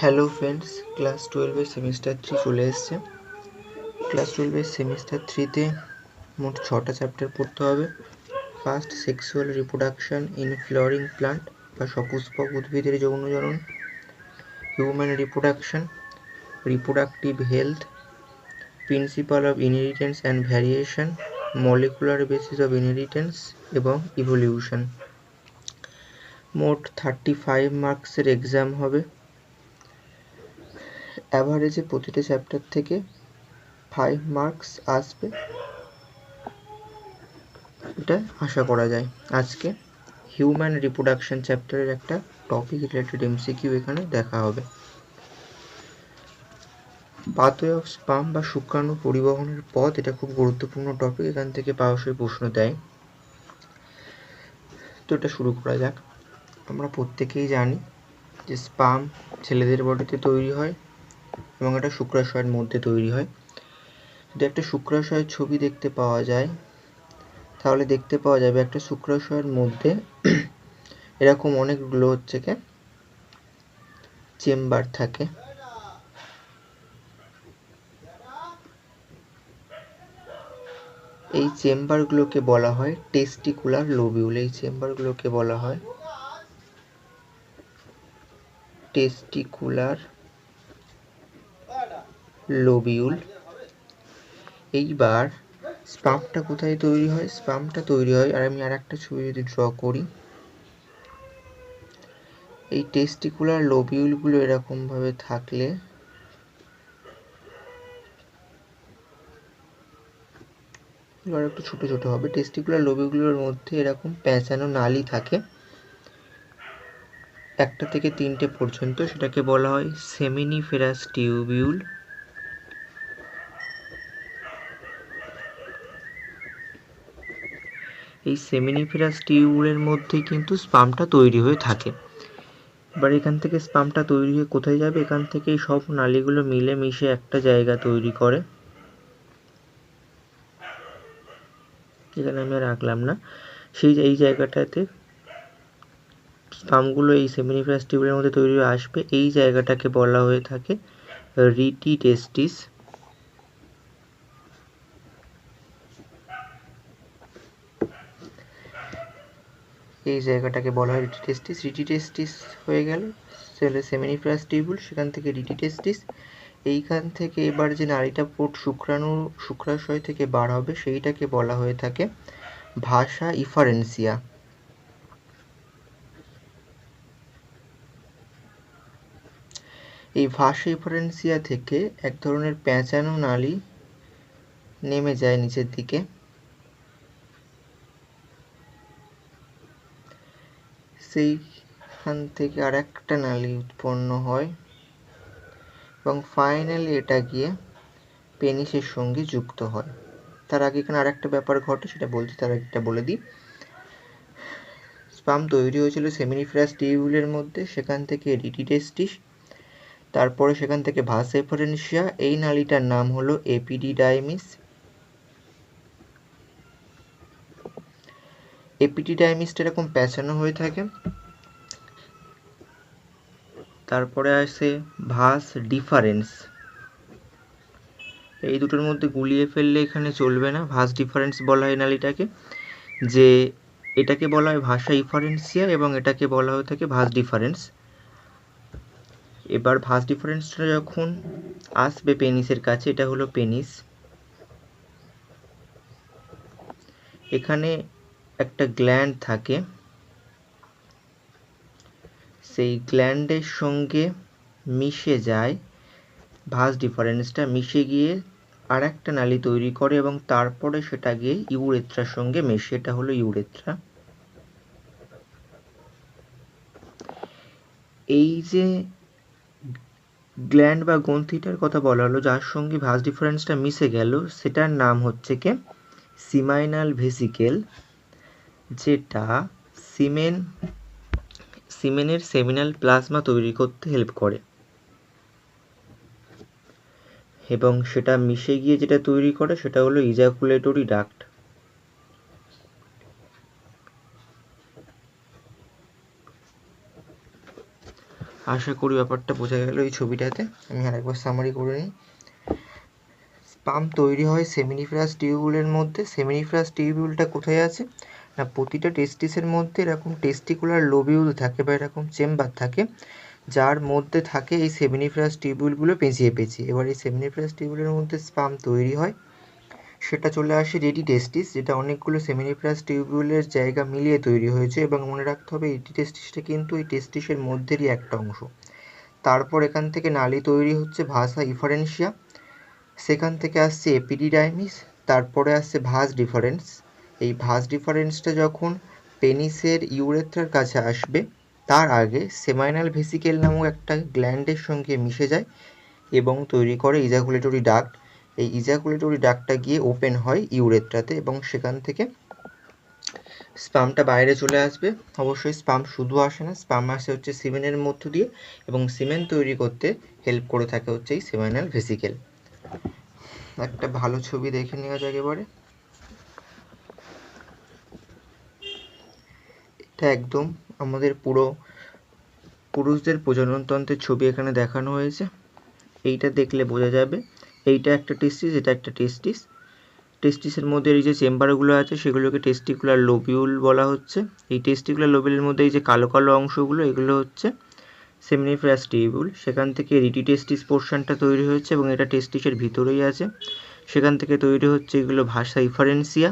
Hello friends class টুয়েলভের semester three চলে এসছে। ক্লাস টুয়েলভের সেমিস্টার থ্রিতে মোট ছটা চ্যাপ্টার পড়তে হবে। First sexual reproduction in flowering plant বা সপুষ্পক উদ্ভিদের যৌনজনন human reproduction reproductive health principle of inheritance and variation molecular basis of inheritance এবং ইভলিউশন মোট থার্টি ফাইভ মার্কসের এক্সাম হবে। অ্যাভারেজে প্রতিটা চ্যাপ্টার থেকে ফাইভ মার্কস আসবে। এটা আশা করা যায়। আজকে হিউম্যান রিপ্রোডাকশন চ্যাপ্টারের একটা টপিক রিলেটেড এমসিকিউ এখানে দেখা হবে। পাথওয়ে অফ স্পাম বা শুক্রাণু পরিবহনের পথ, এটা খুব গুরুত্বপূর্ণ টপিক এখান থেকে প্রায়শই প্রশ্ন দেয়। তো এটা শুরু করা যাক। আমরা প্রত্যেকেই জানি যে স্পাম ছেলেদের বডিতে তৈরি হয়। এবং এটা শুক্রাশয়ের মধ্যে তৈরি হয়। যদি একটা শুক্রাশয়ের ছবি দেখতে পাওয়া যায়, তাহলে দেখতে পাওয়া যাবে একটা শুক্রাশয়ের মধ্যে এরকম অনেকগুলো হচ্ছে কে? চেম্বার থাকে। এই চেম্বারগুলোকে বলা হয় টেস্টিকুলার লোবিউল। এই চেম্বারগুলোকে বলা হয় টেস্টিকুলার লোবিউল। এইবার স্পাম্পটা কোথায় তৈরি হয়? স্পাম্পটা তৈরি হয়, আর আমি আর একটা ছবি যদি ড্র করি। এই টেস্টিকুলার লোবিউলগুলো এরকমভাবে থাকলে এবার একটু ছোট ছোট হবে। টেস্টিকুলার লোবিউলগুলোর মধ্যে এরকম প্যাঁচানো নালি থাকে। একটা থেকে তিনটে পর্যন্ত সেটাকে বলা হয় সেমিনিফেরাস টিউবিউল এই সেমিনিফেরাস টিউবুলের মধ্যেই কিন্তু স্পামটা তৈরি হয়ে থাকে। এবার এখান থেকে স্পামটা তৈরি হয়ে কোথায় যাবে? এখান থেকে সব নালীগুলো মিলে মিশে একটা জায়গা তৈরি করে। এখানে আমি রাখলাম না। সেই এই জায়গাটাতে স্পামগুলো এই সেমিনিফেরাস টিউবের মধ্যে তৈরি হয়ে আসবে, এই জায়গাটাকে বলা হয়ে থাকে রিটি টেস্টিস এই জায়গাটাকে বলা হয় রিটি টেস্টিস। রিটি টেস্টিস হয়ে গেল। সেলে সেমিনিফেরাস টিউবুল সেখান থেকে রিটি টেস্টিস। এইখান থেকে এবার যে নারীটা পোট শুক্রাণু, শুক্রাশয় থেকে বার হবে, সেইটাকে বলা হয়ে থাকে ভাষা ইফারেন্সিয়া। এই ভাষা ইফারেন্সিয়া থেকে এক ধরনের প্যাঁচানো নালী নেমে যায় নিচের দিকে। সেইখান থেকে আর একটা নালী উৎপন্ন হয়। এবং ফাইনালি এটা গিয়ে পেনিসের সঙ্গে যুক্ত হয়। তার আগে এখানে আর একটা ব্যাপার ঘটে, সেটা বলছি, তার একটা বলে দিই। স্পাম তৈরি হয়েছিল সেমিনিফেরাস টিউবুলের মধ্যে, সেখান থেকে রিটিটেস্টিস তারপরে সেখান থেকে ভাসেফারেন্সিয়া এই নালীটার নাম হলো এপিডিডাইমিস এপিডিডাইমিসটা এরকম প্যাঁচানো হয়ে থাকে। তারপরে আসে ভাস ডিফারেন্স এই দুটোর মধ্যে গুলিয়ে ফেললে এখানে চলবে না। ভাস ডিফারেন্স বলা হয় নালীটাকে, যে এটাকে বলা হয় ভাষা ইফারেন্সিয়া এবং এটাকে বলা হয়ে থাকে ভাস ডিফারেন্স এবার ভাস ডিফারেন্সটা যখন আসবে পেনিসের কাছে, এটা হলো পেনিস এখানে একটা গ্ল্যান্ড থাকে। সেই গ্ল্যান্ডের সঙ্গে মিশে যায় ভাস ডিফারেন্সটা মিশে গিয়ে আর একটা নালী তৈরি করে এবং তারপরে সেটা গিয়ে ইউরেথ্রার সঙ্গে মেশে। এটা হলো ইউরেথ্রা এই যে গ্ল্যান্ড বা গ্রন্থিটার কথা বলা হলো, যার সঙ্গে ভাস ডিফারেন্সটা মিশে গেল, সেটার নাম হচ্ছে কে সিমাইনাল ভেসিকেল যেটা সিমেন, সিমেনের সেমিনাল প্লাজমা তৈরি করতে হেল্প করে। এবং সেটা মিশে গিয়ে যেটা তৈরি করে সেটা হলো ইজাকুলেটরি ডাক্ট আশা করি ব্যাপারটা বোঝা গেল এই ছবিটাতে। আমি আরেকবার সামারি করে নিই। স্পাম তৈরি হয় সেমিনিফ্রাস টিউবুলের মধ্যে। সেমিনিফ্রাস টিউবুলটা কোথায় আছে? না প্রতিটা টেস্টিসের মধ্যে এরকম টেস্টিকুলার লোবিউল থাকে বা এরকম চেম্বার থাকে, যার মধ্যে থাকে এই সেমিনিফ্রাস টিউবুলগুলো পেঁচিয়ে পেঁচিয়ে। এবার এই সেমিনিফ্রাস টিউবুলের মধ্যে স্পাম তৈরি হয়, সেটা চলে আসে রেডি টেস্টিস যেটা অনেকগুলো সেমিনিফ্রাস টিউবুলের জায়গা মিলিয়ে তৈরি হয়েছে এবং মনে রাখতে হবে এডি টেস্টিসটা কিন্তু এই টেস্টিসের মধ্যেরই একটা অংশ। তারপর এখান থেকে নালি তৈরি হচ্ছে ভাষা ইফারেন্সিয়া সেখান থেকে আসছে এপিডিডাইমিস তারপরে আসছে ভাস ডিফারেন্স এই ভাস ডিফারেন্সটা যখন পেনিসের ইউরেথ্রার কাছে আসবে, তার আগে সেমাইনাল ভেসিকেল নামক একটা গ্ল্যান্ডের সঙ্গে মিশে যায় এবং তৈরি করে ইজাকুলেটরি ডাক্ট। এই ইজাকুলেটরি ডাক্টটা গিয়ে ওপেন হয় ইউরেথ্রাতে এবং সেখান থেকে স্পামটা বাইরে চলে আসবে। অবশ্যই স্পাম শুধু আসে না, স্পাম আসে হচ্ছে সিমেনের মধ্য দিয়ে এবং সিমেন্ট তৈরি করতে হেল্প করে থাকে হচ্ছে এই সেমাইনাল ভেসিকেল। একটা ভালো ছবি দেখে নেওয়া যাক এবারে। এটা একদম আমাদের পুরো পুরুষদের প্রজননতন্ত্রের ছবি এখানে দেখানো হয়েছে। এইটা দেখলে বোঝা যাবে, এইটা একটা টেস্টিস এটা একটা টেস্টিস টেস্টিসের মধ্যে এই যে চেম্বারগুলো আছে, সেগুলোকে টেস্টিকুলার লোবিউল বলা হচ্ছে। এই টেস্টিকুলার লোবিউলের মধ্যে এই যে কালো কালো অংশগুলো, এগুলো হচ্ছে সেমনিফ্রাস টিউবুল সেখান থেকে রিটি টেস্টিস পোর্শনটা তৈরি হয়েছে এবং এটা টেস্টিসের ভিতরেই আছে। সেখান থেকে তৈরি হচ্ছে এগুলো ভাষা ইফারেন্সিয়া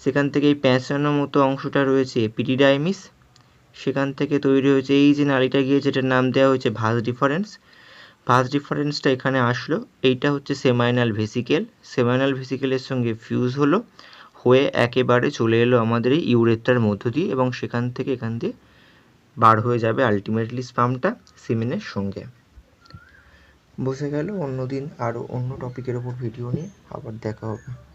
সেখান থেকে এই প্যাঁচানো মতো অংশটা রয়েছে এপিডিডাইমিস সেখান থেকে তৈরি হয়েছে এই যে নালীটা গিয়ে যেটার নাম দেওয়া হয়েছে ভাস ডিফারেন্স। ভাস ডিফারেন্সটা এখানে আসলো। এইটা হচ্ছে সেমাইনাল ভেসিকেল। সেমাইনাল ভেসিকেলের সঙ্গে ফিউজ হলো, হয়ে একেবারে চলে এলো আমাদের এই ইউরেথ্রার মধ্য দিয়ে এবং সেখান থেকে এখান দিয়ে বার হয়ে যাবে আলটিমেটলি স্পামটা সিমেনের সঙ্গে। বসে গেল অন্য দিন আরও অন্য টপিকের ওপর ভিডিও নিয়ে। আবার দেখা হবে।